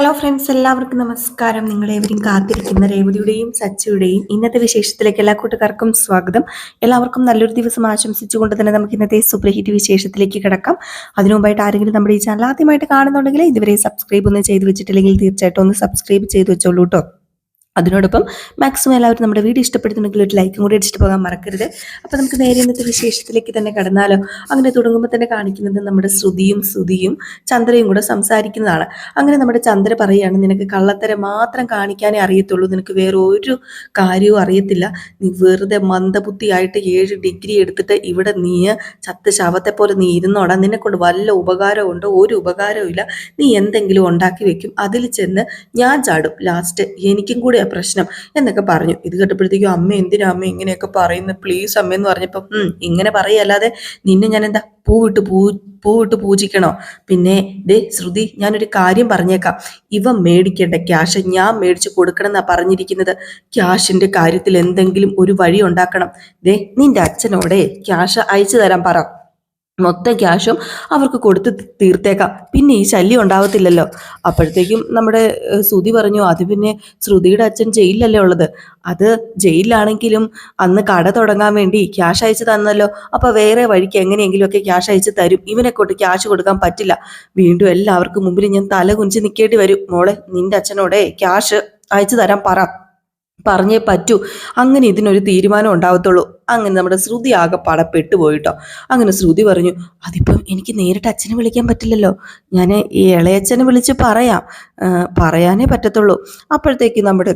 Hello friends എല്ലാവർക്കും നമസ്കാരം. നിങ്ങളേവരും കാത്തിരിക്കുന്ന രേവതിയുടെയും സച്ചിയുടെയും ഇന്നത്തെ വിശേഷത്തിലേക്ക് എല്ലാ കൂട്ടുകാർക്കും സ്വാഗതം. എല്ലാവർക്കും നല്ലൊരു ദിവസം ആശംസിച്ചുകൊണ്ട് തന്നെ നമുക്ക് ഇന്നത്തെ സൂപ്പർ ഹിറ്റ് വിശേഷത്തിലേക്ക് കിടക്കാം. അതിനു മുമ്പായിട്ട് ആരെങ്കിലും നമ്മുടെ ഈ ചാനൽ ആദ്യമായിട്ട് കാണുന്നുണ്ടെങ്കിൽ ഇതുവരെ സബ്സ്ക്രൈബ് ഒന്നും ചെയ്ത് വെച്ചിട്ടില്ലെങ്കിൽ തീർച്ചയായിട്ടും ഒന്ന് സബ്സ്ക്രൈബ് ചെയ്ത് വെച്ചോളൂ കേട്ടോ അതിനോടൊപ്പം മാക്സിമം എല്ലാവരും നമ്മുടെ വീഡിയോ ഇഷ്ടപ്പെടുന്നുണ്ടെങ്കിൽ ഒരു ലൈക്കും കൂടി അടിച്ചിട്ട് പോകാൻ മറക്കരുത്. അപ്പോൾ നമുക്ക് നേരെ ഇന്നത്തെ വിശേഷത്തിലേക്ക് തന്നെ കടന്നാലോ. അങ്ങനെ തുടങ്ങുമ്പോൾ തന്നെ കാണിക്കുന്നത് നമ്മുടെ ശ്രുതിയും ശ്രുതിയും ചന്ദ്രയും കൂടെ സംസാരിക്കുന്നതാണ്. അങ്ങനെ നമ്മുടെ ചന്ദ്ര പറയുകയാണ് നിനക്ക് കള്ളത്തരം മാത്രം കാണിക്കാനേ അറിയത്തുള്ളൂ. നിനക്ക് വേറെ ഒരു കാര്യവും അറിയത്തില്ല. നീ വെറുതെ മന്ദബുദ്ധിയായിട്ട് ഏഴ് ഡിഗ്രി എടുത്തിട്ട് ഇവിടെ നീ ചത്ത് ശവത്തെ പോലെ നീ ഇരുന്നോടാ. നിന്നെക്കൊണ്ട് വല്ല ഉപകാരവും ഉണ്ടോ? ഒരു ഉപകാരവും ഇല്ല. നീ എന്തെങ്കിലും ഉണ്ടാക്കി വെക്കും. അതിൽ ചെന്ന് ഞാൻ ചാടും. ലാസ്റ്റ് എനിക്കും കൂടെ പ്രശ്നം എന്നൊക്കെ പറഞ്ഞു. ഇത് കേട്ടപ്പോഴത്തേക്കും അമ്മ എന്തിനാ അമ്മ ഇങ്ങനെയൊക്കെ പറയുന്നത് പ്ലീസ് അമ്മ എന്ന് പറഞ്ഞപ്പോൾ ഇങ്ങനെ പറയല്ലാതെ നിന്നെ ഞാൻ എന്താ പൂവിട്ട് പൂ പൂവിട്ട് പൂജിക്കണോ? പിന്നെ ദേ ശ്രുതി ഞാനൊരു കാര്യം പറഞ്ഞേക്കാം. ഇവ മേടിക്കേണ്ട ക്യാഷ് ഞാൻ മേടിച്ച് കൊടുക്കണം എന്നാ പറഞ്ഞിരിക്കുന്നത് ക്യാഷിന്റെ കാര്യത്തിൽ എന്തെങ്കിലും ഒരു വഴി ഉണ്ടാക്കണം. ദേ നിന്റെ അച്ഛനോടെ ക്യാഷ് അയച്ചു തരാൻ പറ. മൊത്തം ക്യാഷും അവർക്ക് കൊടുത്ത് തീർത്തേക്കാം. പിന്നെ ഈ ശല്യം ഉണ്ടാവത്തില്ലല്ലോ. അപ്പോഴത്തേക്കും നമ്മുടെ ശ്രുതി പറഞ്ഞു അത് പിന്നെ ശ്രുതിയുടെ അച്ഛൻ ജയിലല്ലേ ഉള്ളത്? അത് ജയിലിലാണെങ്കിലും അന്ന് കട തുടങ്ങാൻ വേണ്ടി ക്യാഷ് അയച്ചു തന്നല്ലോ. അപ്പൊ വേറെ വഴിക്ക് എങ്ങനെയെങ്കിലുമൊക്കെ ക്യാഷ് അയച്ചു തരും. ഇവനെ കൊണ്ട് ക്യാഷ് കൊടുക്കാൻ പറ്റില്ല. വീണ്ടും എല്ലാവർക്കും മുമ്പിൽ ഞാൻ തല കുഞ്ചി നിൽക്കേണ്ടി വരും. മോളെ നിന്റെ അച്ഛനോടെ ക്യാഷ് അയച്ചു തരാൻ പറ. പറഞ്ഞേ പറ്റൂ. അങ്ങനെ ഇതിനൊരു തീരുമാനം ഉണ്ടാവത്തുള്ളൂ. അങ്ങനെ നമ്മുടെ ശ്രുതി ആകെ പടപ്പെട്ടു പോയിട്ടോ അങ്ങനെ ശ്രുതി പറഞ്ഞു അതിപ്പം എനിക്ക് നേരിട്ട് അച്ഛനെ വിളിക്കാൻ പറ്റില്ലല്ലോ. ഞാൻ ഈ ഇളയച്ഛനെ വിളിച്ച് പറയാം. പറയാനേ പറ്റത്തുള്ളൂ. അപ്പോഴത്തേക്ക് നമ്മുടെ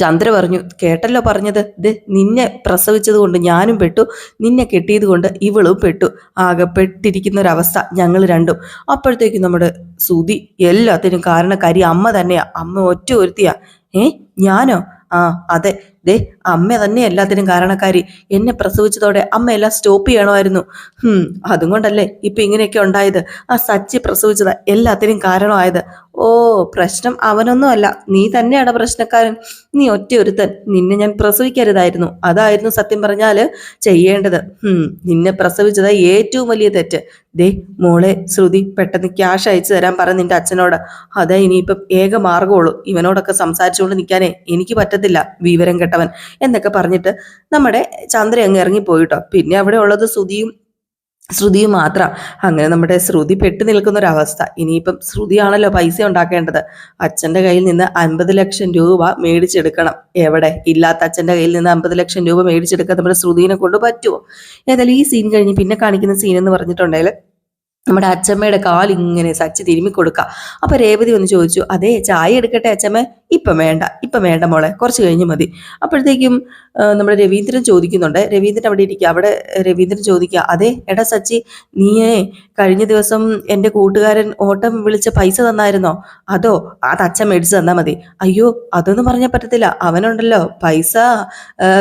ചന്ദ്ര പറഞ്ഞു കേട്ടല്ലോ പറഞ്ഞത്. ഇത് നിന്നെ പ്രസവിച്ചത് കൊണ്ട് ഞാനും പെട്ടു. നിന്നെ കെട്ടിയത് കൊണ്ട് ഇവളും പെട്ടു. ആകെ പെട്ടിരിക്കുന്ന ഒരവസ്ഥ ഞങ്ങൾ രണ്ടും. അപ്പോഴത്തേക്ക് നമ്മുടെ ശ്രുതി എല്ലാത്തിനും കാരണക്കാരി അമ്മ തന്നെയാ. അമ്മ ഒറ്റ ഒരുത്തിയാ. ഏ ഞാനോ? ആ അതെ. ദേ അമ്മ തന്നെ എല്ലാത്തിനും കാരണക്കാരി. എന്നെ പ്രസവിച്ചതോടെ അമ്മ എല്ലാം സ്റ്റോപ്പ് ചെയ്യണമായിരുന്നു. അതും കൊണ്ടല്ലേ ഇപ്പൊ ഇങ്ങനെയൊക്കെ ഉണ്ടായത്. ആ സച്ചി പ്രസവിച്ചത് എല്ലാത്തിനും കാരണമായത്. ഓ പ്രശ്നം അവനൊന്നുമല്ല. നീ തന്നെയാണ് പ്രശ്നക്കാരൻ? നീ ഒറ്റ ഒരുത്തൻ. നിന്നെ ഞാൻ പ്രസവിക്കരുതായിരുന്നു. അതായിരുന്നു സത്യം പറഞ്ഞാൽ ചെയ്യേണ്ടത്. ഹും നിന്നെ പ്രസവിച്ചത് ഏറ്റവും വലിയ തെറ്റ്. ദേ മോളെ ശ്രുതി പെട്ടെന്ന് ക്യാഷ് അയച്ചു തരാൻ പറ നിന്റെ അച്ഛനോട്. അതാ ഇനിയിപ്പം ഏക മാർഗമുള്ളൂ ഇവനോടൊക്കെ സംസാരിച്ചുകൊണ്ട് നിൽക്കാനേ എനിക്ക് പറ്റത്തില്ല വിവരം കെട്ടവൻ എന്നൊക്കെ പറഞ്ഞിട്ട് നമ്മുടെ ചന്ദ്ര അങ്ങ് ഇറങ്ങിപ്പോയിട്ടോ പിന്നെ അവിടെ ഉള്ളത് ശ്രുതിയും ശ്രുതിയും മാത്രം. അങ്ങനെ നമ്മുടെ ശ്രുതി പെട്ടു നിൽക്കുന്ന ഒരു അവസ്ഥ ഇനിയിപ്പം ശ്രുതിയാണല്ലോ പൈസ ഉണ്ടാക്കേണ്ടത്. അച്ഛന്റെ കയ്യിൽ നിന്ന് അൻപത് ലക്ഷം രൂപ മേടിച്ചെടുക്കണം. എവിടെ? ഇല്ലാത്ത അച്ഛന്റെ കയ്യിൽ നിന്ന് അമ്പത് ലക്ഷം രൂപ മേടിച്ചെടുക്കാൻ നമ്മുടെ ശ്രുതിനെ കൊണ്ട് പറ്റുമോ? ഏതായാലും ഈ സീൻ കഴിഞ്ഞ് പിന്നെ കാണിക്കുന്ന സീൻ എന്ന് പറഞ്ഞിട്ടുണ്ടെങ്കിൽ നമ്മുടെ അച്ഛമ്മയുടെ കാൽ ഇങ്ങനെ സച്ചി തിരുമ്മി കൊടുക്കുക അപ്പൊ രേവതി ഒന്ന് ചോദിച്ചു അതെ ചായ എടുക്കട്ടെ അച്ഛമ്മ ഇപ്പം വേണ്ട ഇപ്പം വേണ്ട മോളെ കുറച്ച് കഴിഞ്ഞ് മതി. അപ്പോഴത്തേക്കും നമ്മുടെ രവീന്ദ്രൻ ചോദിക്കുന്നുണ്ട് രവീന്ദ്രൻ അവിടെ ഇരിക്കുക അവിടെ രവീന്ദ്രൻ ചോദിക്കുക അതെ എടാ സച്ചി നീയേ കഴിഞ്ഞ ദിവസം എന്റെ കൂട്ടുകാരൻ ഓട്ടം വിളിച്ച പൈസ തന്നായിരുന്നോ? അതോ അത് അച്ഛൻ മേടിച്ച് തന്നാൽ മതി. അയ്യോ അതൊന്നും പറഞ്ഞാൽ പറ്റത്തില്ല. അവനുണ്ടല്ലോ. പൈസ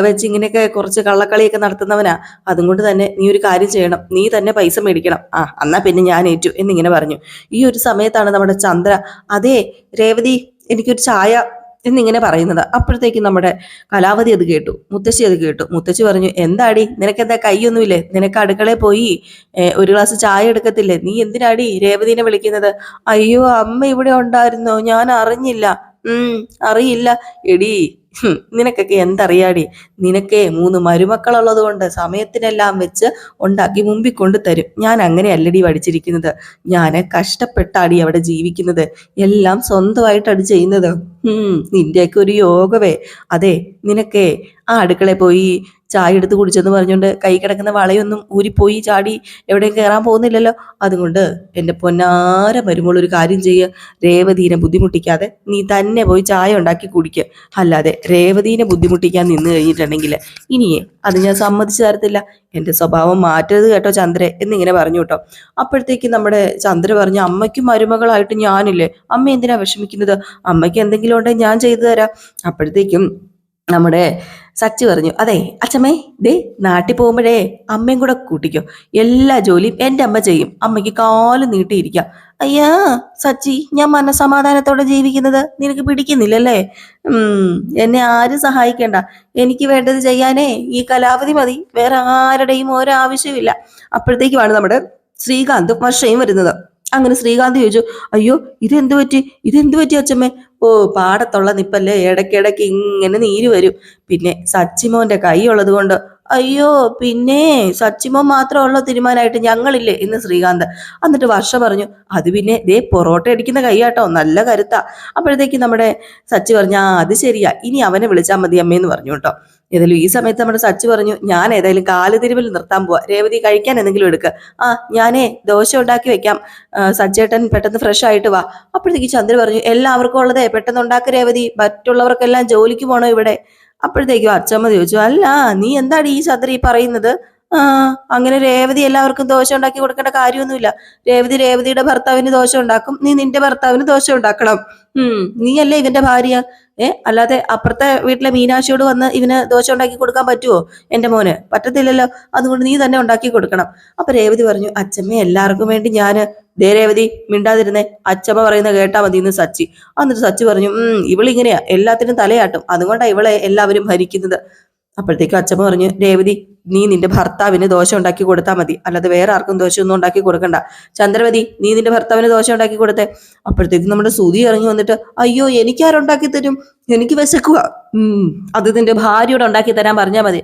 വെച്ച് ഇങ്ങനെയൊക്കെ കുറച്ച് കള്ളക്കളിയൊക്കെ നടത്തുന്നവനാ. അതുകൊണ്ട് തന്നെ നീ ഒരു കാര്യം ചെയ്യണം. നീ തന്നെ പൈസ മേടിക്കണം. ആ എന്നാ പിന്നെ ഞാൻ ഏറ്റു എന്നിങ്ങനെ പറഞ്ഞു. ഈ ഒരു സമയത്താണ് നമ്മുടെ ചന്ദ്ര. അതെ രേവതി എനിക്കൊരു ചായ എന്നിങ്ങനെ പറയുന്നത്. അപ്പോഴത്തേക്ക് നമ്മുടെ കലാവതി അത് കേട്ടു. മുത്തശ്ശി അത് കേട്ടു. മുത്തശ്ശി പറഞ്ഞു എന്താടി? നിനക്കെന്താ കൈയൊന്നുമില്ലേ? നിനക്ക് അടുക്കളയിൽ പോയി ഒരു ഗ്ലാസ് ചായ എടുക്കത്തില്ലേ? നീ എന്തിനാടി രേവതിനെ വിളിക്കുന്നത്? അയ്യോ അമ്മ ഇവിടെ ഉണ്ടായിരുന്നോ? ഞാൻ അറിഞ്ഞില്ല. ഉം അറിയില്ല. എടി നിനക്കൊക്കെ എന്തറിയാടി? നിനക്കേ മൂന്ന് മരുമക്കളുള്ളത് കൊണ്ട് സമയത്തിനെല്ലാം വെച്ച് ഉണ്ടാക്കി മുമ്പിൽ കൊണ്ട് തരും. ഞാൻ അങ്ങനെ അല്ലടി പഠിച്ചിരിക്കുന്നത്. ഞാൻ കഷ്ടപ്പെട്ടാടി അവിടെ ജീവിക്കുന്നത്. എല്ലാം സ്വന്തമായിട്ടാണ് ചെയ്യുന്നത്. ഉം നിന്റെയൊക്കെ ഒരു യോഗവേ. അതെ നിനക്കേ ആ അടുക്കളയിൽ പോയി ചായ എടുത്ത് കുടിച്ചെന്ന് പറഞ്ഞുകൊണ്ട് കൈ കിടക്കുന്ന വളയൊന്നും ഊരിപ്പോയി ചാടി എവിടെയും കയറാൻ പോകുന്നില്ലല്ലോ. അതുകൊണ്ട് എന്റെ പൊന്നാര വരുമ്പോൾ ഒരു കാര്യം ചെയ്യുക രേവതീനെ ബുദ്ധിമുട്ടിക്കാതെ നീ തന്നെ പോയി ചായ ഉണ്ടാക്കി കുടിക്കുക അല്ലാതെ രേവതീനെ ബുദ്ധിമുട്ടിക്കാൻ നിന്ന് കഴിഞ്ഞിട്ടുണ്ടെങ്കിൽ ഇനിയേ അത് ഞാൻ സമ്മതിച്ചു തരത്തില്ല. എന്റെ സ്വഭാവം മാറ്റരുത് കേട്ടോ ചന്ദ്രെ എന്നിങ്ങനെ പറഞ്ഞു കേട്ടോ. അപ്പോഴത്തേക്ക് നമ്മുടെ ചന്ദ്ര പറഞ്ഞു അമ്മയ്ക്കും മരുമകളായിട്ട് ഞാനില്ലേ. അമ്മ എന്തിനാ വിഷമിക്കുന്നത്? അമ്മയ്ക്ക് എന്തെങ്കിലും ഉണ്ടെങ്കിൽ ഞാൻ ചെയ്തു തരാം. അപ്പോഴത്തേക്കും നമ്മുടെ സച്ചി പറഞ്ഞു അതെ അച്ഛമ്മേ ദേ നാട്ടിൽ പോകുമ്പോഴേ അമ്മയും കൂടെ കൂട്ടിക്കോ. എല്ലാ ജോലിയും എന്റെ അമ്മ ചെയ്യും. അമ്മയ്ക്ക് കാൽ നീട്ടിയിരിക്കാം. അയ്യാ സച്ചി ഞാൻ മനസമാധാനത്തോടെ ജീവിക്കുന്നത് നിനക്ക് പിടിക്കുന്നില്ലല്ലേ? എന്നെ ആരും സഹായിക്കേണ്ട. എനിക്ക് വേണ്ടത് ചെയ്യാനേ ഈ കലാവധി മതി. വേറെ ആരുടെയും ഒരാവശ്യമില്ല അപ്പോഴത്തേക്കുമാണ് നമ്മുടെ ശ്രീകാന്തും വർഷയും വരുന്നത്. അങ്ങനെ ശ്രീകാന്ത് ചോദിച്ചു അയ്യോ ഇതെന്ത് പറ്റി? ഇതെന്ത് പറ്റി അച്ഛമ്മേ? ഓ പാടത്തുള്ള നിപ്പല്ലേ ഇടയ്ക്കിടയ്ക്ക് ഇങ്ങനെ നീര് വരും. പിന്നെ സച്ചിമോന്റെ കൈ ഉള്ളത് കൊണ്ട്. അയ്യോ പിന്നെ സച്ചിമോൻ മാത്രമുള്ള തീരുമാനമായിട്ട് ഞങ്ങളില്ലേ ഇന്ന് ശ്രീകാന്ത്. എന്നിട്ട് വർഷ പറഞ്ഞു അത് പിന്നെ ദേ പൊറോട്ട അടിക്കുന്ന കൈയാട്ടോ നല്ല കരുത്താ. അപ്പോഴത്തേക്ക് നമ്മുടെ സച്ചി പറഞ്ഞു ആ അത് ശരിയാ ഇനി അവനെ വിളിച്ചാൽ മതി അമ്മേന്ന് പറഞ്ഞു കേട്ടോ. ഏതായാലും ഈ സമയത്ത് നമ്മുടെ സച്ചി പറഞ്ഞു ഞാൻ ഏതായാലും കാലുതിരിവിൽ നിർത്താൻ പോവാ. രേവതി കഴിക്കാൻ എന്തെങ്കിലും എടുക്കുക ആ ഞാനേ ദോശ ഉണ്ടാക്കി വെക്കാം. സച്ചേട്ടൻ പെട്ടെന്ന് ഫ്രഷ് ആയിട്ട് വാ. അപ്പോഴത്തേക്ക് ചന്ദ്ര പറഞ്ഞു എല്ലാവർക്കും ഉള്ളതേ പെട്ടെന്ന് ഉണ്ടാക്ക രേവതി. മറ്റുള്ളവർക്കെല്ലാം ജോലിക്ക് പോണോ ഇവിടെ? അപ്പോഴത്തേക്കും അച്ചമ്മ ചോദിച്ചു അല്ല നീ എന്താണ് ഈ ചന്ദ്ര ഈ പറയുന്നത്? അങ്ങനെ രേവതി എല്ലാവർക്കും ദോശ ഉണ്ടാക്കി കൊടുക്കേണ്ട കാര്യമൊന്നുമില്ല. രേവതി രേവതിയുടെ ഭർത്താവിന് ദോശ ഉണ്ടാക്കും. നീ നിന്റെ ഭർത്താവിന് ദോശ ഉണ്ടാക്കണം. ഉം നീയല്ലേ ഇവന്റെ ഭാര്യ? ഏ അല്ലാതെ അപ്പുറത്തെ വീട്ടിലെ മീനാശിയോട് വന്ന് ഇവന് ദോശ ഉണ്ടാക്കി കൊടുക്കാൻ പറ്റുമോ എന്റെ മോന്. പറ്റത്തില്ലല്ലോ. അതുകൊണ്ട് നീ തന്നെ ഉണ്ടാക്കി കൊടുക്കണം. അപ്പൊ രേവതി പറഞ്ഞു അച്ഛമ്മ എല്ലാവർക്കും വേണ്ടി ഞാൻ ദേ രേവതി മിണ്ടാതിരുന്നേ. അച്ഛമ്മ പറയുന്ന കേട്ടാ മതി എന്ന് സച്ചി. എന്നിട്ട് സച്ചി പറഞ്ഞു ഉം ഇവളിങ്ങനെയാ. എല്ലാത്തിനും തലയാട്ടും. അതുകൊണ്ടാ ഇവളെ എല്ലാവരും ഭരിക്കുന്നത്. അപ്പോഴത്തേക്കും അച്ഛമ്മ പറഞ്ഞു രേവതി നീ നിന്റെ ഭർത്താവിന് ദോശ ഉണ്ടാക്കി കൊടുത്താൽ മതി. അല്ലാതെ വേറെ ആർക്കും ദോശ ഒന്നും ഉണ്ടാക്കി കൊടുക്കണ്ട. ചന്ദ്രവതി നീ നിന്റെ ഭർത്താവിന് ദോശ ഉണ്ടാക്കി കൊടുത്തേ. അപ്പോഴത്തേക്കും നമ്മുടെ സുതി ഇറങ്ങി വന്നിട്ട് അയ്യോ എനിക്ക് എനിക്കാരുണ്ടാക്കി തരും? എനിക്ക് വിശക്കുക അത് നിന്റെ ഭാര്യയോട് ഉണ്ടാക്കി തരാൻ പറഞ്ഞാൽ മതി.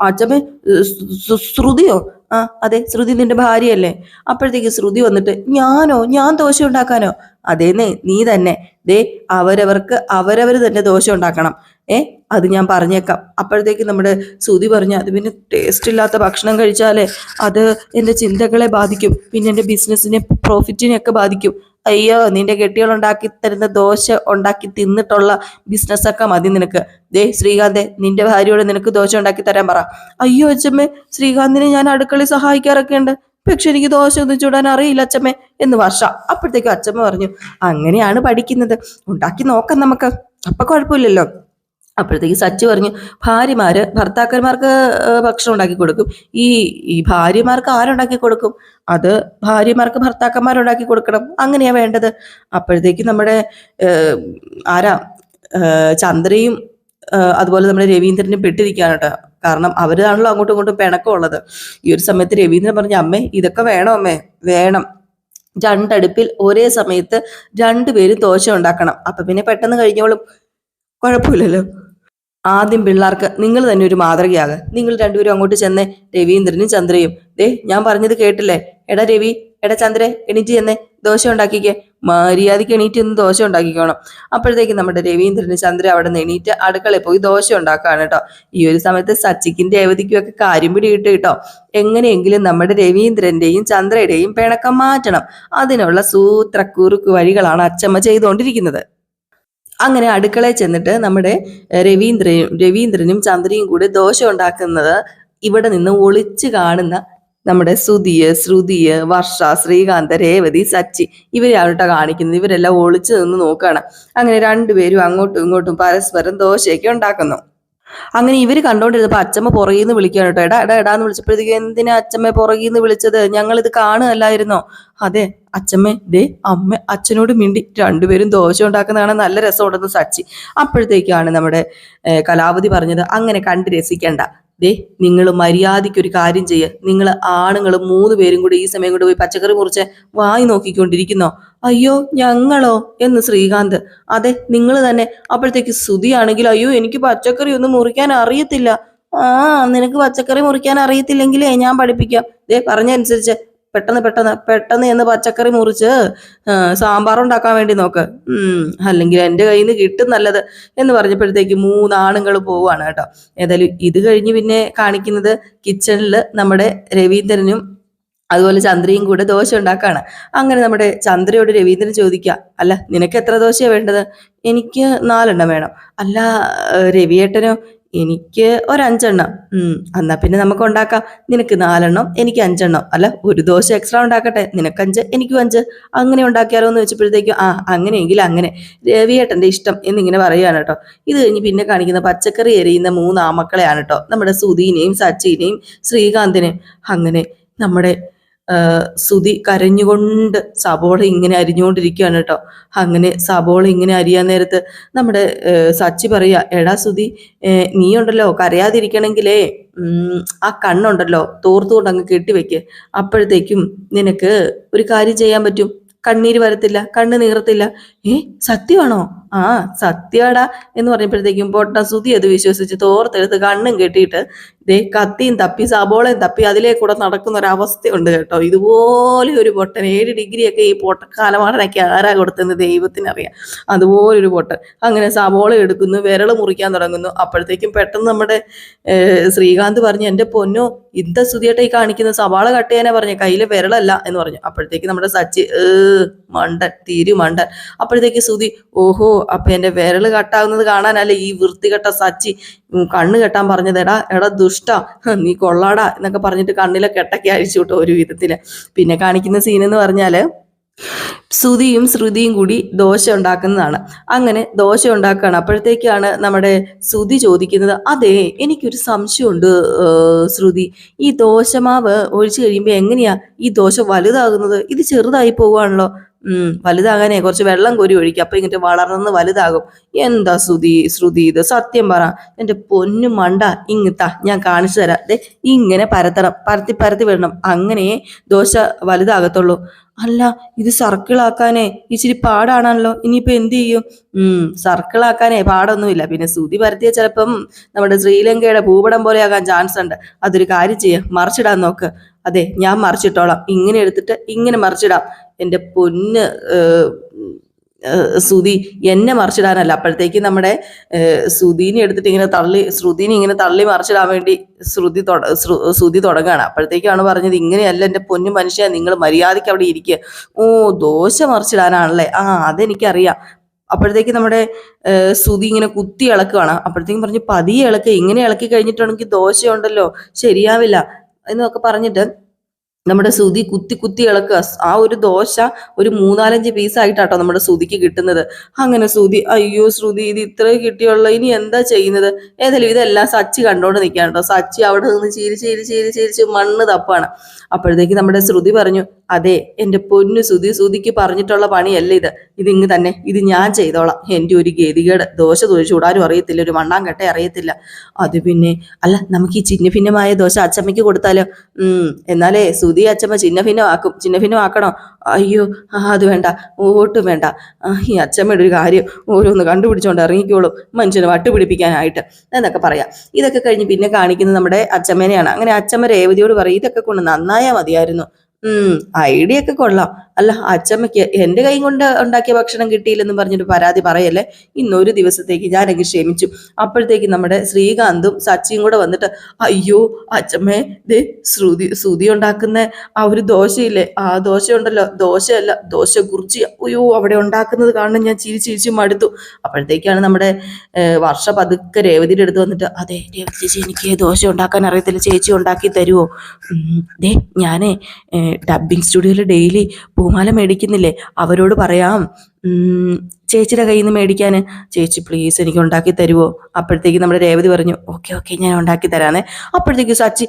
അച്ഛമ്മേ ശ്രു- ശ്രു- ശ്രുതിയോ? ആ അതെ ശ്രുതി നിന്റെ ഭാര്യയല്ലേ. അപ്പോഴത്തേക്ക് ശ്രുതി വന്നിട്ട് ഞാനോ? ഞാൻ ദോശ ഉണ്ടാക്കാനോ? അതേന്നേ നീ തന്നെ. ദേ അവരവർക്ക് അവരവർ തന്നെ ദോശ ഉണ്ടാക്കണം. ഏ? അത് ഞാൻ പറഞ്ഞേക്കാം. അപ്പോഴത്തേക്ക് നമ്മുടെ സുതി പറഞ്ഞു അത് പിന്നെ ടേസ്റ്റ് ഇല്ലാത്ത ഭക്ഷണം കഴിച്ചാലേ അത് എന്റെ ചിന്തകളെ ബാധിക്കും. പിന്നെ എന്റെ ബിസിനസ്സിനെ പ്രോഫിറ്റിനെ ഒക്കെ ബാധിക്കും. അയ്യോ നിന്റെ കെട്ടികൾ ഉണ്ടാക്കി തരുന്ന ദോശ ഉണ്ടാക്കി തിന്നിട്ടുള്ള ബിസിനസ്സൊക്കെ മതി നിനക്ക്. ദേ ശ്രീകാന്തേ നിന്റെ ഭാര്യയോട് നിനക്ക് ദോശ ഉണ്ടാക്കി തരാൻ പറ. അയ്യോ അച്ഛമ്മേ ശ്രീകാന്തിനെ ഞാൻ അടുക്കളയിൽ സഹായിക്കാറൊക്കെ ഉണ്ട്. പക്ഷെ എനിക്ക് ദോശ ഒന്നും ചൂടാൻ അറിയില്ല അച്ഛമ്മേ എന്ന് വർഷ. അപ്പോഴത്തേക്കും അച്ഛമ്മ പറഞ്ഞു അങ്ങനെയാണ് പഠിക്കുന്നത്. ഉണ്ടാക്കി നോക്കാം നമുക്ക്. അപ്പൊ കുഴപ്പമില്ലല്ലോ. അപ്പോഴത്തേക്ക് സച്ചി പറഞ്ഞു ഭാര്യമാര് ഭർത്താക്കന്മാർക്ക് ഭക്ഷണം ഉണ്ടാക്കി കൊടുക്കും. ഈ ഈ ഭാര്യമാർക്ക് ആരുണ്ടാക്കി കൊടുക്കും? അത് ഭാര്യമാർക്ക് ഭർത്താക്കന്മാരുണ്ടാക്കി കൊടുക്കണം. അങ്ങനെയാ വേണ്ടത്. അപ്പോഴത്തേക്ക് നമ്മുടെ ആരാ ചന്ദ്രയും അതുപോലെ നമ്മുടെ രവീന്ദ്രനും പെട്ടിരിക്കുകയാണ് കേട്ടോ. കാരണം അവരാണല്ലോ അങ്ങോട്ടും ഇങ്ങോട്ടും പിണക്കമുള്ളത്. ഈ ഒരു സമയത്ത് രവീന്ദ്രൻ പറഞ്ഞു അമ്മേ ഇതൊക്കെ വേണോ അമ്മേ? വേണം. രണ്ടടുപ്പിൽ ഒരേ സമയത്ത് രണ്ടുപേരും ദോശ ഉണ്ടാക്കണം. അപ്പൊ പിന്നെ പെട്ടെന്ന് കഴിഞ്ഞോളും. കുഴപ്പമില്ലല്ലോ. ആദ്യം പിള്ളേർക്ക് നിങ്ങൾ തന്നെ ഒരു മാതൃകയാകുക നിങ്ങൾ രണ്ടുപേരും അങ്ങോട്ട് ചെന്നേ. രവീന്ദ്രനും ചന്ദ്രയും. ദേ ഞാൻ പറഞ്ഞത് കേട്ടില്ലേ? എടാ രവി എടാ ചന്ദ്ര എണീറ്റ് ചെന്നേ. ദോശ ഉണ്ടാക്കിക്കേ. മര്യാദയ്ക്ക് എണീറ്റ് ഒന്ന് ദോശ ഉണ്ടാക്കിക്കോണം. അപ്പോഴത്തേക്ക് നമ്മുടെ രവീന്ദ്രനും ചന്ദ്ര അവിടെ നിന്ന് എണീറ്റ് അടുക്കളയിൽ പോയി ദോശ ഉണ്ടാക്കുകയാണ് കേട്ടോ ഈ ഒരു സമയത്ത് സച്ചിക്കും രേവതിക്കും ഒക്കെ കാര്യം പിടിയിട്ട് കേട്ടോ എങ്ങനെയെങ്കിലും നമ്മുടെ രവീന്ദ്രന്റെയും ചന്ദ്രയുടെയും പിണക്കം മാറ്റണം. അതിനുള്ള സൂത്രക്കുറുക്ക് വഴികളാണ് അച്ചമ്മ ചെയ്തുകൊണ്ടിരിക്കുന്നത്. അങ്ങനെ അടുക്കളയിൽ ചെന്നിട്ട് നമ്മുടെ രവീന്ദ്രയും രവീന്ദ്രനും ചന്ദ്രയും കൂടെ ദോശ ഉണ്ടാക്കുന്നത് ഇവിടെ നിന്ന് ഒളിച്ചു കാണുന്ന നമ്മുടെ സുതിയ് ശ്രുതിയ് വർഷ ശ്രീകാന്ത രേവതി സച്ചി ഇവരെ അവരുടെ കാണിക്കുന്നത്. ഇവരെല്ലാം ഒളിച്ചു നിന്ന് നോക്കുകയാണ്. അങ്ങനെ രണ്ടുപേരും അങ്ങോട്ടും ഇങ്ങോട്ടും പരസ്പരം ദോശയൊക്കെ ഉണ്ടാക്കുന്നു. അങ്ങനെ ഇവർ കണ്ടോണ്ടിരുന്നപ്പോ അച്ചമ്മ പുറകിൽ നിന്ന് വിളിക്കുകയാണ് കേട്ടോ. എടാ എടാ എടാന്ന് വിളിച്ചപ്പോഴത്തേക്ക് എന്തിനാ അച്ചമ്മ പുറകിൽ നിന്ന് വിളിച്ചത്? ഇത് കാണുകയല്ലായിരുന്നോ? അതെ അച്ചമ്മ ദേ അമ്മ അച്ഛനോട് മിണ്ടി രണ്ടുപേരും ദോശ ഉണ്ടാക്കുന്നതാണ് നല്ല രസമുണ്ടെന്ന് സച്ചി അപ്പോഴത്തേക്കാണ് നമ്മുടെ കലാവതി പറഞ്ഞത്. അങ്ങനെ കണ്ട് രസിക്കേണ്ട. ദേ നിങ്ങൾ മര്യാദയ്ക്ക് ഒരു കാര്യം ചെയ്യുക നിങ്ങൾ ആണുങ്ങൾ മൂന്ന് പേരും കൂടി ഈ സമയം കൊണ്ട് പോയി പച്ചക്കറി മുറിച്ച് വായി നോക്കിക്കൊണ്ടിരിക്കുന്നോ? അയ്യോ ഞങ്ങളോ? എന്ന് ശ്രീകാന്ത്. അതെ നിങ്ങൾ തന്നെ. അപ്പോഴത്തേക്ക് ശ്രുതിയാണെങ്കിൽ അയ്യോ എനിക്ക് പച്ചക്കറി ഒന്നും മുറിക്കാൻ അറിയത്തില്ല. ആ നിനക്ക് പച്ചക്കറി മുറിക്കാൻ അറിയത്തില്ലെങ്കിലേ ഞാൻ പഠിപ്പിക്കാം. ദേ പറഞ്ഞനുസരിച്ച് പെട്ടെന്ന് പെട്ടെന്ന് പെട്ടെന്ന് എന്ന് പച്ചക്കറി മുറിച്ച് സാമ്പാർ ഉണ്ടാക്കാൻ വേണ്ടി നോക്ക്. അല്ലെങ്കിൽ എന്റെ കയ്യിൽ നിന്ന് കിട്ടും നല്ലത് എന്ന് പറഞ്ഞപ്പോഴത്തേക്ക് മൂന്നാണുങ്ങൾ പോവാണ് കേട്ടോ. ഏതായാലും ഇത് കഴിഞ്ഞ് പിന്നെ കാണിക്കുന്നത് കിച്ചണിൽ നമ്മുടെ രവീന്ദ്രനും അതുപോലെ ചന്ദ്രയും കൂടെ ദോശ ഉണ്ടാക്കാണ്. അങ്ങനെ നമ്മുടെ ചന്ദ്രയോട് രവീന്ദ്രൻ ചോദിക്കുക അല്ല നിനക്ക് എത്ര ദോശയാണ് വേണ്ടത്? എനിക്ക് നാലെണ്ണം വേണം. അല്ല രവിയേട്ടനോ എനിക്ക് ഒരഞ്ചെണ്ണം. എന്നാ പിന്നെ നമുക്ക് ഉണ്ടാക്കാം. നിനക്ക് നാലെണ്ണം എനിക്ക് അഞ്ചെണ്ണം. അല്ല ഒരു ദോശ എക്സ്ട്രാ ഉണ്ടാക്കട്ടെ. നിനക്ക് അഞ്ച് എനിക്കും അഞ്ച്. അങ്ങനെ ഉണ്ടാക്കിയാലോ എന്ന് വെച്ചപ്പോഴത്തേക്കും ആ അങ്ങനെയെങ്കിൽ അങ്ങനെ. രവിയേട്ടന്റെ ഇഷ്ടം എന്നിങ്ങനെ പറയുകയാണ് കേട്ടോ. ഇത് കഴിഞ്ഞ് പിന്നെ കാണിക്കുന്ന പച്ചക്കറി എരിയുന്ന മൂന്ന് ആമക്കളെയാണ് കേട്ടോ. നമ്മുടെ സുധീനെയും സച്ചിനെയും ശ്രീകാന്തിനെയും. അങ്ങനെ നമ്മുടെ സുധി കരഞ്ഞുകൊണ്ട് സബോള ഇങ്ങനെ അരിഞ്ഞുകൊണ്ടിരിക്കുകയാണ് കേട്ടോ. അങ്ങനെ സബോള ഇങ്ങനെ അരിയാൻ നേരത്ത് നമ്മുടെ സച്ചി പറയാ എടാ സുതി നീ ഉണ്ടല്ലോ കരയാതിരിക്കണമെങ്കിലേ ആ കണ്ണുണ്ടല്ലോ തോർത്തുകൊണ്ട് അങ്ങ് കെട്ടിവെക്ക്. അപ്പോഴത്തേക്കും നിനക്ക് ഒരു കാര്യം ചെയ്യാൻ പറ്റും. കണ്ണീര് വരത്തില്ല കണ്ണ് നീറത്തില്ല. ഏ സത്യമാണോ? ആ സത്യടാ എന്ന് പറഞ്ഞപ്പോഴത്തേക്കും പൊട്ട സുതി അത് വിശ്വസിച്ച് തോർത്തെടുത്ത് കണ്ണും കെട്ടിയിട്ട് ദേ കത്തിയും തപ്പി സബോളയും തപ്പി അതിലേ കൂടെ നടക്കുന്ന ഒരു അവസ്ഥയുണ്ട് കേട്ടോ. ഇതുപോലെ ഒരു പൊട്ടൻ ഏഴ് ഡിഗ്രിയൊക്കെ ഈ പൊട്ട കാലമാടനൊക്കെ ആരാ കൊടുത്തെന്ന് ദൈവത്തിനറിയാം. അതുപോലൊരു പൊട്ടൻ. അങ്ങനെ സബോള എടുക്കുന്നു വിരൾ മുറിക്കാൻ തുടങ്ങുന്നു. അപ്പോഴത്തേക്കും പെട്ടെന്ന് നമ്മുടെ ശ്രീകാന്ത് പറഞ്ഞു എന്റെ പൊന്നോ ഇന്ത സുതിയായിട്ട് ഈ കാണിക്കുന്ന സവാള കട്ട് പറഞ്ഞു. കയ്യിലെ വിരളല്ല എന്ന് പറഞ്ഞു. അപ്പോഴത്തേക്ക് നമ്മുടെ സച്ചി ഏ മണ്ടൻ തിരു മണ്ടൻ അപ്പോഴത്തേക്ക് സുതി ഓഹോ അപ്പൊ എന്റെ വിരൽ കട്ടാകുന്നത് കാണാനല്ലേ ഈ വൃത്തികെട്ട സച്ചി കണ്ണ് കെട്ടാൻ പറഞ്ഞത് എടാ എടാ ദുഷ്ട നീ കൊള്ളാടാ എന്നൊക്കെ പറഞ്ഞിട്ട് കണ്ണിലെ കെട്ടൊക്കെ അഴിച്ചു കിട്ടും ഒരു വിധത്തിൽ. പിന്നെ കാണിക്കുന്ന സീൻ എന്ന് പറഞ്ഞാൽ ശ്രുതിയും ശ്രുതിയും കൂടി ദോശ ഉണ്ടാക്കുന്നതാണ്. അങ്ങനെ ദോശ ഉണ്ടാക്കുകയാണ് അപ്പോഴത്തേക്കാണ് നമ്മുടെ ശ്രുതി ചോദിക്കുന്നത് അതെ എനിക്കൊരു സംശയമുണ്ട് ശ്രുതി. ഈ ദോശമാവ് ഒഴിച്ചു കഴിയുമ്പോൾ എങ്ങനെയാ ഈ ദോശ വലുതാകുന്നത്? ഇത് ചെറുതായി പോവുകയാണല്ലോ വലുതാകാനേ കുറച്ച് വെള്ളം കോരി ഒഴിക്കുക. അപ്പൊ ഇങ്ങോട്ട് വളർന്ന് വലുതാകും. എന്താ ശ്രുതി ശ്രുതി ഇത് സത്യം പറ. എന്റെ പൊന്നു മണ്ട ഇങ്ങത്താ ഞാൻ കാണിച്ചു തരാം. ദേ ഇങ്ങനെ പരത്തണം. പരത്തി പരത്തി വിടണം. അങ്ങനെ ദോശ വലുതാകത്തുള്ളൂ. അല്ല ഇത് സർക്കിളാക്കാനേ ഇച്ചിരി പാടാണല്ലോ. ഇനിയിപ്പോ എന്ത് ചെയ്യും? ഉം സർക്കിളാക്കാനേ പാടൊന്നുമില്ല. പിന്നെ ശ്രുതി പരത്തിയ ചിലപ്പം നമ്മുടെ ശ്രീലങ്കയുടെ ഭൂപടം പോലെ ആകാൻ ചാൻസ് ഉണ്ട്. അതൊരു കാര്യം ചെയ്യാം. മറിച്ചിടാൻ നോക്ക്. അതെ ഞാൻ മറിച്ചിട്ടോളാം. ഇങ്ങനെ എടുത്തിട്ട് ഇങ്ങനെ മറിച്ചിടാം. എന്റെ പൊന്ന് ശ്രുതി എന്നെ മറിച്ചിടാനല്ല. അപ്പോഴത്തേക്ക് നമ്മുടെ ശ്രുതിനെ എടുത്തിട്ട് ഇങ്ങനെ തള്ളി ശ്രുതിനെ ഇങ്ങനെ തള്ളി മറിച്ചിടാൻ വേണ്ടി ശ്രുതി ശ്രുതി തുടങ്ങുകയാണ്. അപ്പോഴത്തേക്കാണ് പറഞ്ഞത് ഇങ്ങനെയല്ല എന്റെ പൊന്നു മനുഷ്യ നിങ്ങൾ മര്യാദയ്ക്ക് അവിടെ ഇരിക്കുക ഓ ദോശ മറിച്ചിടാനാണല്ലേ? ആ അതെനിക്കറിയാം. അപ്പോഴത്തേക്ക് നമ്മുടെ ശ്രുതി ഇങ്ങനെ കുത്തി ഇളക്കുകയാണ് അപ്പോഴത്തേക്കും പറഞ്ഞ് പതിയെ ഇളക്കുക ഇങ്ങനെ ഇളക്കി കഴിഞ്ഞിട്ടുണ്ടെങ്കിൽ ദോശയുണ്ടല്ലോ ശരിയാവില്ല. എന്നൊക്കെ പറഞ്ഞിട്ട് നമ്മുടെ സുതി കുത്തി കുത്തി ഇളക്കുക. ആ ഒരു ദോശ ഒരു മൂന്നാലഞ്ച് പീസായിട്ടാട്ടോ നമ്മുടെ സുതിക്ക് കിട്ടുന്നത്. അങ്ങനെ ശ്രുതി അയ്യോ ശ്രുതി ഇത് ഇത്രേ കിട്ടിയുള്ള. ഇനി എന്താ ചെയ്യുന്നത്? ഏതായാലും ഇതെല്ലാം സച്ചി കണ്ടോണ്ട് നിൽക്കാൻ കേട്ടോ സച്ചി അവിടെ നിന്ന് ചീരി ചീരി ചീരി ചീരിച്ച് മണ്ണ് തപ്പാണ്. അപ്പോഴത്തേക്ക് നമ്മുടെ ശ്രുതി പറഞ്ഞു അതെ എന്റെ പൊന്നു സുതി സുതിക്ക് പറഞ്ഞിട്ടുള്ള പണിയല്ല ഇത്? ഇത് ഇങ്ങ് തന്നെ ഇത് ഞാൻ ചെയ്തോളാം. എന്റെ ഒരു ഗതികേട്. ദോശ ചൂടാനും അറിയത്തില്ല ഒരു മണ്ണാങ്കട്ടെ അറിയത്തില്ല. അത് പിന്നെ അല്ല നമുക്ക് ഈ ചിന്ന ഭിന്നമായ ദോശ അച്ചമ്മയ്ക്ക് കൊടുത്താലോ? ഉം എന്നാലേ സുതി അച്ചമ്മ ചിന്ന ഭിന്നമാക്കും ചിന്ന ഭിന്നമാക്കണോ അയ്യോ അത് വേണ്ട. ഒട്ടും വേണ്ട. ഈ അച്ചമ്മയുടെ ഒരു കാര്യം ഓരോന്ന് കണ്ടുപിടിച്ചോണ്ട് ഇറങ്ങിക്കോളും. മനുഷ്യനെ വട്ടുപിടിപ്പിക്കാനായിട്ട് എന്നൊക്കെ പറയാം. ഇതൊക്കെ കഴിഞ്ഞ് പിന്നെ കാണിക്കുന്നത് നമ്മുടെ അച്ചമ്മേനെയാണ്. അങ്ങനെ അച്ചമ്മ രേവതിയോട് പറയും ഇതൊക്കെ കൊണ്ട് നന്നായാൽ മതിയായിരുന്നു. ഐഡിയ ഒക്കെ കൊള്ളാം. അല്ല അച്ചമ്മയ്ക്ക് എന്റെ കൈ കൊണ്ട് ഉണ്ടാക്കിയ ഭക്ഷണം കിട്ടിയില്ലെന്നും പറഞ്ഞൊരു പരാതി പറയല്ലേ? ഇന്നൊരു ദിവസത്തേക്ക് ഞാനങ്ങ് ക്ഷമിച്ചു. അപ്പോഴത്തേക്ക് നമ്മുടെ ശ്രീകാന്തും സച്ചിയും കൂടെ വന്നിട്ട് അയ്യോ അച്ചമ്മേ ദേ ശ്രുതി ശ്രുതി ഉണ്ടാക്കുന്ന ആ ഒരു ദോശയില്ലേ? ആ ദോശ ഉണ്ടല്ലോ ദോശയല്ല ദോശ കുറിച്ച് അയ്യോ അവിടെ ഉണ്ടാക്കുന്നത് കാണുന്ന ഞാൻ ചിരി ചിരിച്ച് മടുത്തു. അപ്പോഴത്തേക്കാണ് നമ്മുടെ വർഷ പതുക്കെ രേവതിയുടെ അടുത്ത് വന്നിട്ട് അതെ രേവതി ചേച്ചി എനിക്ക് ദോശ ഉണ്ടാക്കാൻ അറിയത്തില്ല. ചേച്ചി ഉണ്ടാക്കി തരുമോ ദേ ഞാനേ ഡബിങ് സ്റ്റുഡിയോയിൽ ഡെയിലി പൂമാല മേടിക്കുന്നില്ലേ? അവരോട് പറയാം. ചേച്ചിയുടെ കയ്യിൽ നിന്ന് മേടിക്കാൻ ചേച്ചി പ്ലീസ് എനിക്ക് ഉണ്ടാക്കി തരുമോ അപ്പോഴത്തേക്ക് നമ്മുടെ രേവതി പറഞ്ഞു ഓക്കെ ഓക്കെ ഞാൻ ഉണ്ടാക്കി തരാന്നേ. അപ്പോഴത്തേക്ക് സച്ചി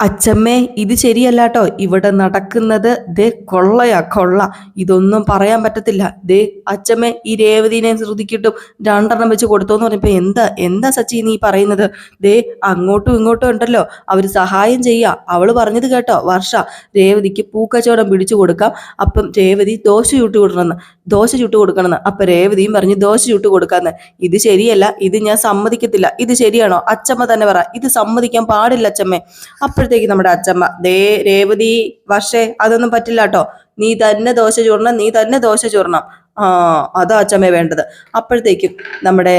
അച്ഛമ്മേ ഇത് ശരിയല്ല കേട്ടോ ഇവിടെ നടക്കുന്നത് ദേ കൊള്ളയാ കൊള്ള. ഇതൊന്നും പറയാൻ പറ്റത്തില്ല. ദേ അച്ഛമ്മേ ഈ രേവതിനെ ശ്രദ്ധിക്കിട്ടും രണ്ടെണ്ണം വെച്ച് കൊടുത്തോന്ന് പറഞ്ഞപ്പോൾ എന്താ എന്താ സച്ചി നീ പറയുന്നത്? ദേ അങ്ങോട്ടും ഇങ്ങോട്ടും ഉണ്ടല്ലോ. അവർ സഹായം ചെയ്യുക അവൾ പറഞ്ഞത് കേട്ടോ വർഷ. രേവതിക്ക് പൂക്കച്ചവടം പിടിച്ചു കൊടുക്കാം. അപ്പം രേവതി ദോശ ചുട്ടു ദോശ ചുട്ടു കൊടുക്കണമെന്ന്. അപ്പൊ രേവതിയും പറഞ്ഞു ദോശ ചുട്ടു കൊടുക്കാന്ന്. ഇത് ശരിയല്ല ഇത് ഞാൻ സമ്മതിക്കത്തില്ല. ഇത് ശരിയാണോ? അച്ചമ്മ തന്നെ പറ. ഇത് സമ്മതിക്കാൻ പാടില്ല അച്ചമ്മേ. അപ്പോഴത്തേക്ക് നമ്മുടെ അച്ചമ്മ ദേ രേവതി വർഷേ അതൊന്നും പറ്റില്ല കേട്ടോ നീ തന്നെ ദോശ ചൂർണം നീ തന്നെ ദോശ ചൂർണം ആ അതാ അച്ചമ്മേ വേണ്ടത്. അപ്പോഴത്തേക്കും നമ്മുടെ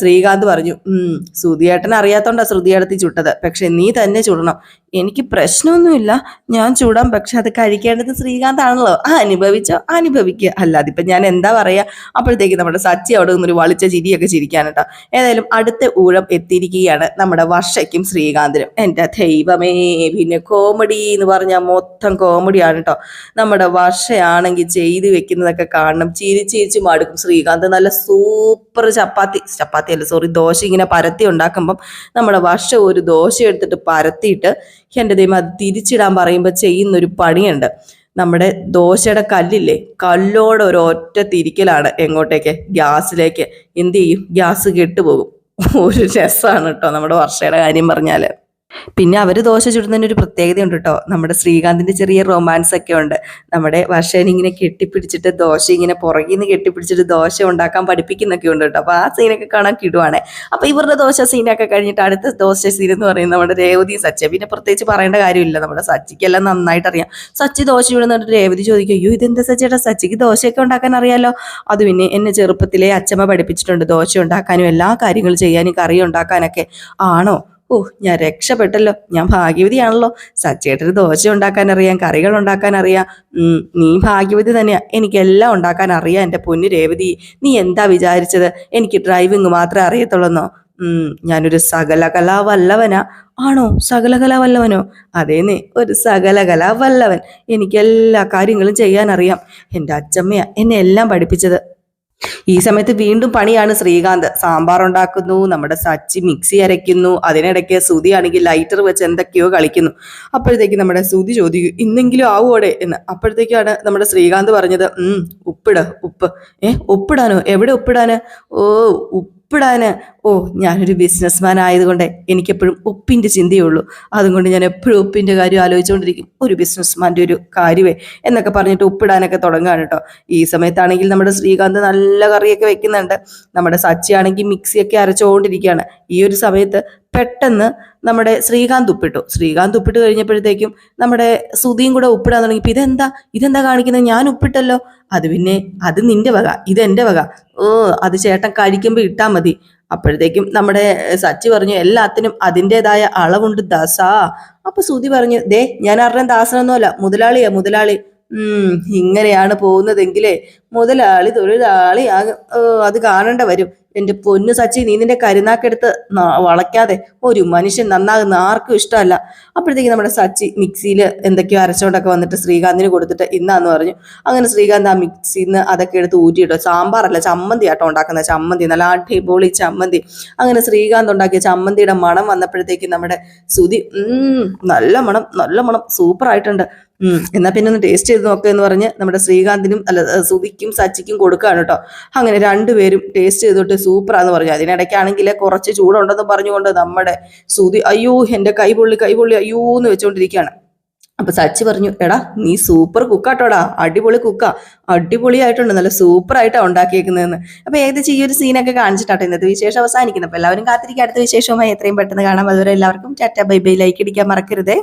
ശ്രീകാന്ത് പറഞ്ഞു ഉം ശ്രുതിയേട്ടൻ അറിയാത്തോണ്ടാ ശ്രുതിയേടത്തി ചുട്ടത്. പക്ഷെ നീ തന്നെ ചുടണം. എനിക്ക് പ്രശ്നമൊന്നുമില്ല. ഞാൻ ചൂടാം. പക്ഷെ അത് കഴിക്കേണ്ടത് ശ്രീകാന്ത് ആണല്ലോ ആ അനുഭവിച്ചോ? അനുഭവിക്കുക അല്ലാതെ ഇപ്പം ഞാൻ എന്താ പറയുക അപ്പോഴത്തേക്ക് നമ്മുടെ സച്ചി അവിടെ നിന്നൊരു വളിച്ച ചിരിയൊക്കെ ചിരിക്കാനട്ടോ ഏതായാലും അടുത്ത ഊഴം എത്തിയിരിക്കുകയാണ് നമ്മുടെ വർഷയ്ക്കും ശ്രീകാന്തിനും. എന്റെ ദൈവമേ പിന്നെ കോമഡി എന്ന് പറഞ്ഞാൽ മൊത്തം കോമഡിയാണ് കേട്ടോ. നമ്മുടെ വർഷയാണെങ്കിൽ ചെയ്ത് വെക്കുന്നതൊക്കെ കാണണം. ചിരി ചിരിച്ച് മടുക്കും. ശ്രീകാന്ത് നല്ല സൂപ്പർ ചപ്പാത്തി. ചപ്പാത്തി അല്ല സോറി ദോശ ഇങ്ങനെ പരത്തി ഉണ്ടാക്കുമ്പം നമ്മുടെ വർഷം ഒരു ദോശ എടുത്തിട്ട് പരത്തിയിട്ട് എന്റെ ദൈവം അത് തിരിച്ചിടാൻ പറയുമ്പോൾ ചെയ്യുന്നൊരു പണിയുണ്ട്. നമ്മുടെ ദോശയുടെ കല്ലില്ലേ കല്ലോടെ ഒരു ഒറ്റ തിരിക്കലാണ് എങ്ങോട്ടേക്ക് ഗ്യാസിലേക്ക്. എന്ത് ചെയ്യും? ഗ്യാസ് കെട്ടുപോകും. ഒരു രസമാണ് കേട്ടോ നമ്മുടെ വർഷയുടെ കാര്യം പറഞ്ഞാൽ പിന്നെ അവർ ദോശ ചുടുന്നതിന് ഒരു പ്രത്യേകതയുണ്ട് കേട്ടോ നമ്മുടെ ശ്രീകാന്തിന്റെ ചെറിയ റൊമാൻസ് ഒക്കെ ഉണ്ട്. നമ്മുടെ വർഷേനെ ഇങ്ങനെ കെട്ടിപ്പിടിച്ചിട്ട് ദോശ ഇങ്ങനെ പുറകിൽ നിന്ന് കെട്ടിപ്പിടിച്ചിട്ട് ദോശ ഉണ്ടാക്കാൻ പഠിപ്പിക്കുന്നൊക്കെ ഉണ്ട് കേട്ടോ അപ്പോൾ ആ സീനൊക്കെ കാണാൻ കിടുവാണ്. അപ്പോൾ ഇവരുടെ ദോശ സീനൊക്കെ കഴിഞ്ഞിട്ട് അടുത്ത ദോശ സീൻ എന്ന് പറയുന്നത് നമ്മുടെ രേവതി സച്ചി പിന്നെ പ്രത്യേകിച്ച് പറയേണ്ട കാര്യമില്ല. നമ്മുടെ സച്ചിക്കെല്ലാം നന്നായിട്ട് അറിയാം സച്ചി ദോശ ചുടുന്നിട്ട് രേവതി ചോദിക്കും അയ്യോ ഇതെന്താ സച്ചേട്ടാ സച്ചിക്ക് ദോശയൊക്കെ ഉണ്ടാക്കാൻ അറിയാലോ? അത് പിന്നെ എന്നെ ചെറുപ്പത്തിലെ അച്ഛമ്മ പഠിപ്പിച്ചിട്ടുണ്ട് ദോശ ഉണ്ടാക്കാനും എല്ലാ കാര്യങ്ങളും ചെയ്യാനും കറി ഉണ്ടാക്കാനൊക്കെ. ആണോ? ഓ ഞാൻ രക്ഷപ്പെട്ടല്ലോ. ഞാൻ ഭാഗ്യവതിയാണല്ലോ. സച്ചേട്ടന് ദോശ ഉണ്ടാക്കാൻ അറിയാം കറികൾ ഉണ്ടാക്കാൻ അറിയാം. നീ ഭാഗ്യവതി തന്നെയാ. എനിക്കെല്ലാം ഉണ്ടാക്കാൻ അറിയാം എന്റെ പൊന്നു രേവതി. നീ എന്താ വിചാരിച്ചത്? എനിക്ക് ഡ്രൈവിംഗ് മാത്രമേ അറിയത്തുള്ളൂന്നോ? ഞാനൊരു സകലകലാ വല്ലവനാ ആണോ? സകലകലാ വല്ലവനോ അതേന്നേ ഒരു സകലകലാ വല്ലവൻ എനിക്ക് എല്ലാ കാര്യങ്ങളും ചെയ്യാൻ അറിയാം എന്റെ അച്ചമ്മയാ എന്നെ എല്ലാം പഠിപ്പിച്ചത്. ഈ സമയത്ത് വീണ്ടും പണിയാണ് ശ്രീകാന്ത്. സാമ്പാർ ഉണ്ടാക്കുന്നു നമ്മുടെ സച്ചി മിക്സി അരയ്ക്കുന്നു അതിനിടയ്ക്ക് സുതി ആണെങ്കിൽ ലൈറ്റർ വെച്ച് എന്തൊക്കെയോ കളിക്കുന്നു. അപ്പോഴത്തേക്ക് നമ്മുടെ സുതി ചോദിക്കും ഇന്നെങ്കിലും ആവോടെ എന്ന്. അപ്പോഴത്തേക്കാണ് നമ്മുടെ ശ്രീകാന്ത് പറഞ്ഞത് ഉം ഉപ്പിട് ഉപ്പ്. ഏ ഉപ്പിടാനോ? എവിടെ ഉപ്പിടാന്? ഓ ഉപ്പിടാന്. ഓ ഞാനൊരു ബിസിനസ്മാൻ ആയതുകൊണ്ട് എനിക്കെപ്പോഴും ഉപ്പിന്റെ ചിന്തയുള്ളൂ. അതുകൊണ്ട് ഞാൻ എപ്പോഴും ഉപ്പിന്റെ കാര്യം ആലോചിച്ചുകൊണ്ടിരിക്കും. ഒരു ബിസിനസ്മാന്റെ ഒരു കാര്യമേ എന്നൊക്കെ പറഞ്ഞിട്ട് ഉപ്പിടാനൊക്കെ തുടങ്ങുകയാണ് കേട്ടോ. ഈ സമയത്താണെങ്കിൽ നമ്മുടെ ശ്രീകാന്ത് നല്ല കറിയൊക്കെ വെക്കുന്നുണ്ട്. നമ്മുടെ സച്ചിയാണെങ്കിൽ മിക്സിയൊക്കെ അരച്ചുകൊണ്ടിരിക്കുകയാണ്. ഈ ഒരു സമയത്ത് പെട്ടെന്ന് നമ്മുടെ ശ്രീകാന്ത് ഉപ്പിട്ടു. ശ്രീകാന്ത് ഉപ്പിട്ട് കഴിഞ്ഞപ്പോഴത്തേക്കും നമ്മുടെ സുധിയും കൂടെ ഉപ്പിടാൻ തുടങ്ങി ഇപ്പൊ ഇതെന്താ? ഇതെന്താ കാണിക്കുന്നത്? ഞാൻ ഉപ്പിട്ടല്ലോ. അത് പിന്നെ അത് നിന്റെ വക. ഇത് എന്റെ വക. ഓ അത് ചേട്ടൻ കഴിക്കുമ്പോൾ ഇട്ടാൽ മതി. അപ്പോഴത്തേക്കും നമ്മുടെ സച്ചി പറഞ്ഞു എല്ലാത്തിനും അതിന്റെതായ അളവുണ്ട് ദാസാ. അപ്പൊ സുതി പറഞ്ഞു ദേ ഞാൻ അറിഞ്ഞ ദാസനൊന്നുമല്ല മുതലാളിയാ മുതലാളി. ഉം ഇങ്ങനെയാണ് പോകുന്നതെങ്കിലേ മുതലാളി തൊഴിലാളി അത് കാണേണ്ട വരും. എന്റെ പൊന്നു സച്ചി നീ നിന്റെ കരുനാക്കെടുത്ത് വളയ്ക്കാതെ ഒരു മനുഷ്യൻ നന്നാകുന്ന ആർക്കും ഇഷ്ടമല്ല. അപ്പോഴത്തേക്ക് നമ്മുടെ സച്ചി മിക്സിയിൽ എന്തൊക്കെയോ അരച്ചോണ്ടൊക്കെ വന്നിട്ട് ശ്രീകാന്തിന് കൊടുത്തിട്ട് ഇന്നാന്ന് പറഞ്ഞു. അങ്ങനെ ശ്രീകാന്ത് ആ മിക്സിയിൽ നിന്ന് അതൊക്കെ എടുത്ത് ഊറ്റിയിട്ടോ. സാമ്പാറല്ല ചമ്മന്തി ആട്ടോ ഉണ്ടാക്കുന്ന ചമ്മന്തി നല്ല അടിപൊളി ചമ്മന്തി. അങ്ങനെ ശ്രീകാന്ത് ഉണ്ടാക്കിയ ചമ്മന്തിയുടെ മണം വന്നപ്പോഴത്തേക്ക് നമ്മുടെ സുതി നല്ല മണം നല്ല മണം സൂപ്പർ ആയിട്ടുണ്ട് എന്നാ പിന്നെ ഒന്ന് ടേസ്റ്റ് ചെയ്ത് നോക്കുക എന്ന് പറഞ്ഞ് നമ്മുടെ ശ്രീകാന്തിനും അല്ല സുധിക്കും സച്ചിക്കും കൊടുക്കുകയാണ് കേട്ടോ. അങ്ങനെ രണ്ടുപേരും ടേസ്റ്റ് ചെയ്തിട്ട് സൂപ്പറാന്ന് പറഞ്ഞു. അതിനിടയ്ക്കാണെങ്കിൽ കുറച്ച് ചൂടുണ്ടെന്ന് പറഞ്ഞുകൊണ്ട് നമ്മുടെ സുധി അയ്യോ എന്റെ കൈ പൊള്ളി കൈ പൊള്ളി അയ്യോ എന്ന് വെച്ചുകൊണ്ടിരിക്കുകയാണ് അപ്പൊ സച്ചി പറഞ്ഞു എടാ നീ സൂപ്പർ കുക്കാട്ടോടാ അടിപൊളി കുക്കാ അടിപൊളിയായിട്ടുണ്ട് നല്ല സൂപ്പർ ആയിട്ടാ ഉണ്ടാക്കിയേക്കുന്നതെന്ന്. അപ്പൊ ഏകദേശം ഈ ഒരു സീനൊക്കെ കാണിച്ചിട്ടാട്ടോ ഇന്നത്തെ വിശേഷം അവസാനിക്കുന്നത്. അപ്പൊ എല്ലാവരും കാത്തിരിക്കുക അടുത്ത വിശേഷവുമായി എത്രയും പെട്ടെന്ന് കാണാം. അതുവരെ എല്ലാവർക്കും ടാറ്റ ബൈ ബൈ ലൈക്ക് അടിക്കാൻ മറക്കരുതേ.